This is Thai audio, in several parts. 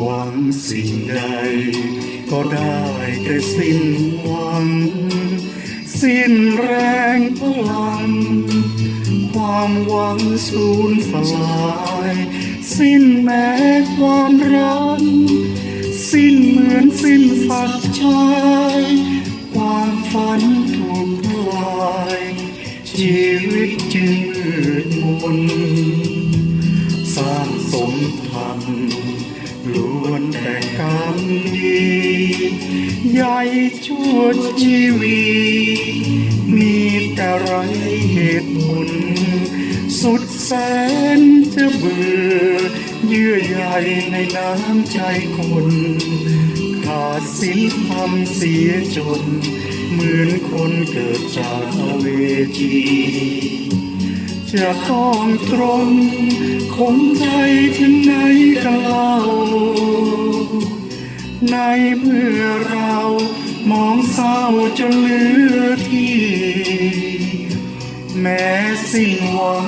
หวังสิ่งใด ก็ได้แต่สิ้นหวัง สิ้นแรงพลัง ความหวังสูญสลาย สิ้นแม้ความรัก สิ้นเหมือนสิ้นฝักชายความฝันถูกทลาย ชีวิตจึงมืดมน ใหญ่ชั่วชีวีมีแต่ไรเหตุผล สุดแสนจะเบื่อ เยื่อใยในน้ำใจคน ขาดศีลธรรมเสียจน เหมือนคนเกิดจากเวจีจะต้องตรงคงใจถึงไหนกันเล่า ในเมื่อเรามองเศร้าจนเหลือที่ แม้สิ้นหวัง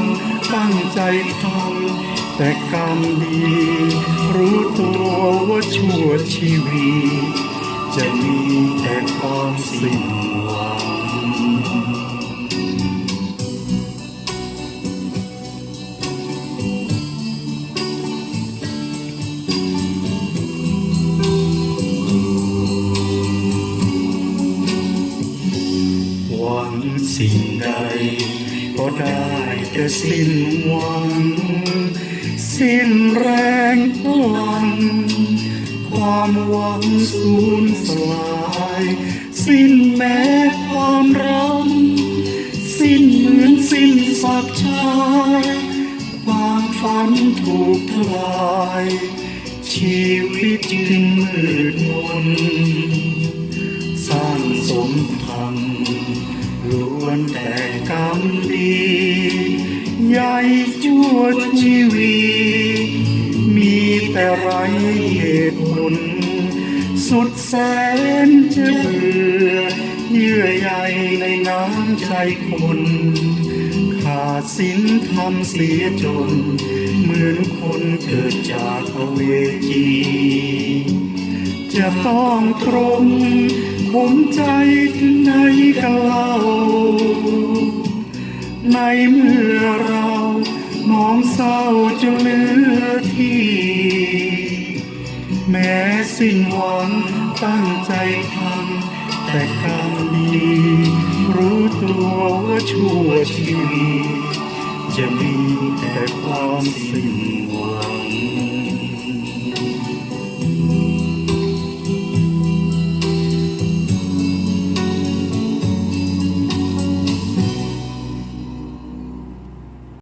ตั้งใจทำแต่กรรมดี รู้ตัวว่าชั่วชีวิต จะมีแต่ความสิ้นหวัง สิ่งใด ก็ได้แต่สิ้นหวัง สิ้นแรงพลัง ความหวังสูญสลาย สิ้นแม้ความรักสิ้นเหมือนสิ้นฝักชายความฝันถูกทลาย ชีวิตจึงมืดมนสร้างสมธรรม ล้วนแต่กรรมดีใหญ่ชั่วชีวีมีแต่ไรเหตุผลสุดแสนจะเบื่อเยื่อใยในน้ำใจคนขาดศีลธรรมเสียจน เหมือนคนเกิดจากเวจี จะต้องตรง คมใจถึงไหนกันเล่า ในเมื่อเรามองเศร้าจนเหลือที่ แม้สิ้นหวังตั้งใจทำแต่กรรมดี รู้ตัวว่าชั่วชีวิตจะมีแต่ความสิ้น